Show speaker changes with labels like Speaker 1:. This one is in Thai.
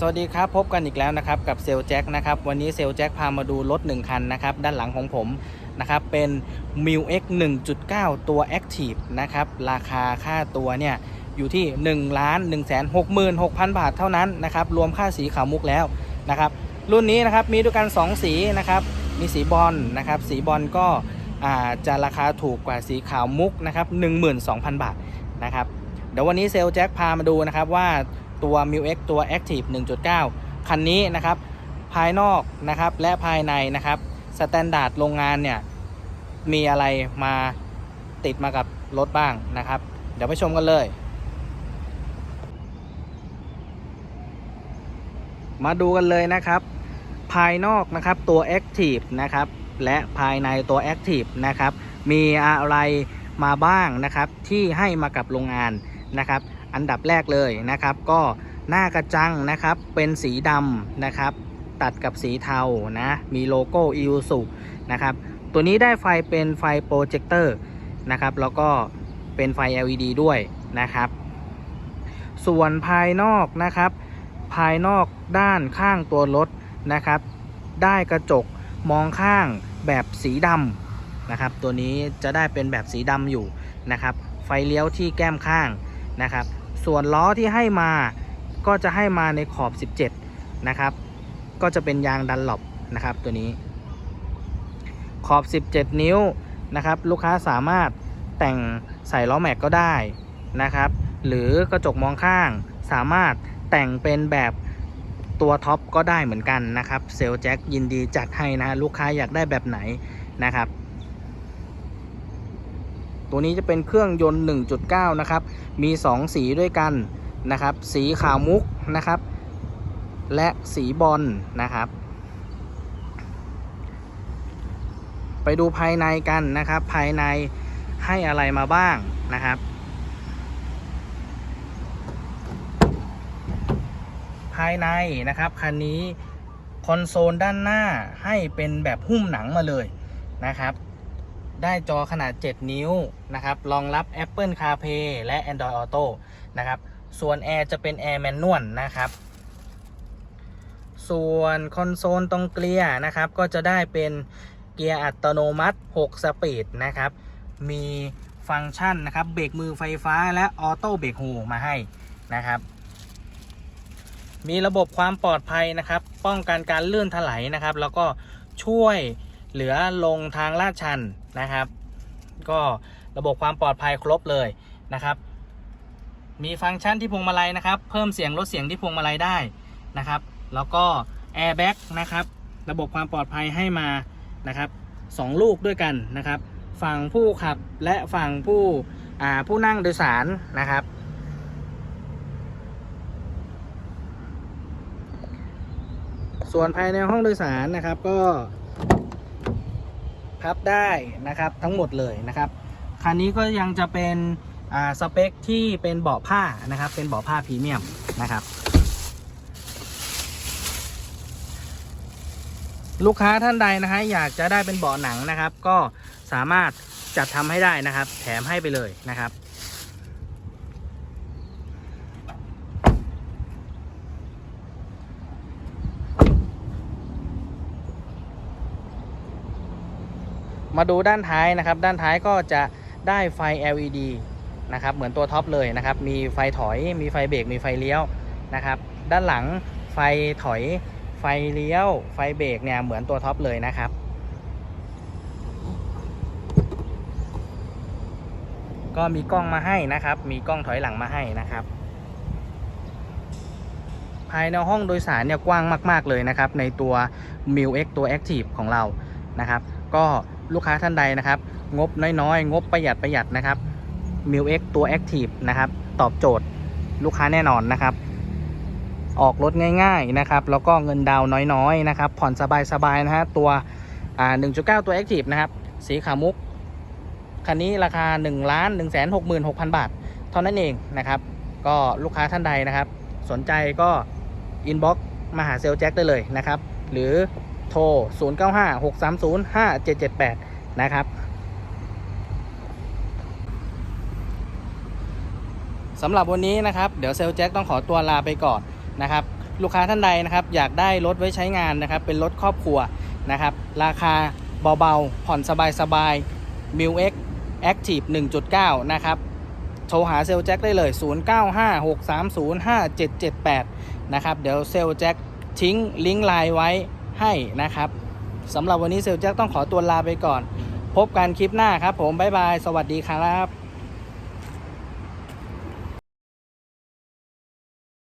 Speaker 1: สวัสดีครับ พบกันอีกแล้วนะครับกับเซลแจ็คนะครับวันนี้เซลแจ็คพามาดูรถ 1 คันนะครับด้านหลังของผมนะครับเป็น m i l X 1.9 ตัว Active นะครับราคาค่าตัวเนี่ยอยู่ที่ 1 ล้าน 1 6 6 0 0 บาทเท่านั้นนะครับรวมค่าสีขาวมุกแล้วนะครับรุ่นนี้นะครับมีด้วยกัน 2 สีนะครับมีสีบอลนะครับสีบอลก็จะราคาถูกกว่าสีขาวมุกนะครับ12,000 บาทนะครับเดี๋ยววันนี้เซลแจ็คพามาดูนะครับว่า ตัว m i X ตัว Active 1.9 คันนี้นะครับ ภายนอกนะครับและภายในนะครับสแตนดาร์ดโรงงานเนี่ย มีอะไรมาติดมากับรถบ้างนะครับ เดี๋ยวไปชมกันเลย มาดูกันเลยนะครับ ภายนอกนะครับตัว Active นะครับ และภายในตัว Active นะครับ มีอะไรมาบ้างนะครับที่ให้มากับโรงงานนะครับ อันดับแรกเลยนะครับ ก็หน้ากระจังนะครับเป็นสีดำนะครับ ตัดกับสีเทานะมีโลโก้ i u s u นะครับ ตัวนี้ได้ไฟเป็นไฟโปรเจคเตอร์นะครับ แล้วก็เป็นไฟ LED ด้วยนะครับ ส่วนภายนอกนะครับ ภายนอกด้านข้างตัวรถนะครับ ได้กระจกมองข้างแบบสีดำนะครับ ตัวนี้จะได้เป็นแบบสีดำอยู่นะครับ ไฟเลี้ยวที่แก้มข้างนะครับ ส่วนล้อที่ให้มาก็จะให้มาในขอบ 17 นะครับ ก็จะเป็นยางดันหลบนะครับตัวนี้ ขอบ 17 นิ้วนะครับ ลูกค้าสามารถแต่งใส่ล้อแม็กก็ได้นะครับ หรือกระจกมองข้างสามารถแต่งเป็นแบบตัวท็อปก็ได้เหมือนกันนะครับ เซลแจ็คยินดีจัดให้นะลูกค้าอยากได้แบบไหนนะครับ ตัวนี้จะเป็นเครื่องยนต์ 1.9 นะครับ มี 2 สีด้วยกันนะครับ สีขาวมุกนะครับ และสีบอลนะครับ ไปดูภายในกันนะครับ ภายในให้อะไรมาบ้างนะครับ ภายในนะครับคันนี้คอนโซลด้านหน้าให้เป็นแบบหุ้มหนังมาเลยนะครับ ได้จอขนาด 7 นิ้วนะครับ รองรับ Apple CarPlay และ Android Auto นะครับ ส่วนแอร์จะเป็นแอร์แมนนวลนะครับ ส่วนคอนโซลตรงเกียร์นะครับ ก็จะได้เป็นเกียร์อัตโนมัติ 6 สปีดนะครับ มีฟังก์ชันนะครับ เบรกมือไฟฟ้าและออโต้เบรกโฮมาให้นะครับมีระบบความปลอดภัยนะครับ ป้องกันการลื่นถลายนะครับ แล้วก็ช่วย เหลือลงทางลาดชันนะครับ ก็ระบบความปลอดภัยครบเลยนะครับ มีฟังก์ชันที่พวงมาลัยนะครับ เพิ่มเสียงลดเสียงที่พวงมาลัยได้นะครับ แล้วก็แอร์แบ็กนะครับ ระบบความปลอดภัยให้มานะครับสองลูกด้วยกันนะครับ ฝั่งผู้ขับและฝั่งผู้ผู้นั่งโดยสารนะครับส่วนภายในห้องโดยสารนะครับก็ พับได้นะครับทั้งหมดเลยนะครับคันนี้ก็ยังจะเป็นสเปคที่เป็นเบาะผ้านะครับ เป็นเบาะผ้าพรีเมียมนะครับ ลูกค้าท่านใดนะฮะอยากจะได้เป็นเบาะหนังนะครับ ก็สามารถจัดทำให้ได้นะครับ แถมให้ไปเลยนะครับ มาดูด้านท้ายนะครับ ด้านท้ายก็จะได้ไฟ LED นะครับ เหมือนตัวท็อปเลยนะครับ มีไฟถอย มีไฟเบรก มีไฟเลี้ยวนะครับ ด้านหลังไฟถอย ไฟเลี้ยว ไฟเบรกเนี่ยเหมือนตัวท็อปเลยนะครับ ก็มีกล้องมาให้นะครับ มีกล้องถอยหลังมาให้นะครับ ภายในห้องโดยสารเนี่ยกว้างมาก ๆเลยนะครับ ในตัว m i l X ตัว Active ของเรานะครับ ก็ ลูกค้าท่านใดนะครับ งบน้อยๆ งบประหยัดประหยัดนะครับ m i l X ตัว Active นะครับ ตอบโจทย์ลูกค้าแน่นอนนะครับ ออกรถง่ายๆนะครับ แล้วก็เงินดาวน้อยๆนะครับ ผ่อนสบายๆนะฮะตัวอ่า1.9 ตัว Active นะครับ สีขาวมุก คันนี้ราคา1ล้าน1 6 6 0 0 0 บาท เท่านั้นเองนะครับ ก็ลูกค้าท่านใดนะครับ สนใจก็อินบ็อกซ์มาหาเซลแจ็คได้เลยนะครับ หรือ โทร 095 630 5778 นะครับสำหรับวันนี้นะครับเดี๋ยวเซลแจ็คต้องขอตัวลาไปก่อนนะครับ ลูกค้าท่านใดนะครับ อยากได้รถไว้ใช้งานนะครับ เป็นรถครอบครัวนะครับ ราคาเบาๆ ผ่อนสบายๆ m i l X Active 1.9 นะครับ โทรหาเซลลแจ็คได้เลย 0956305778 นะครับ เดี๋ยวเซลลแจ็คทิ้งลิงก์ไลน์ไว้ ให้นะครับสำหรับวันนี้เซลแจ็คต้องขอตัวลาไปก่อน พบกันคลิปหน้าครับผม บ๊ายบาย สวัสดีครับ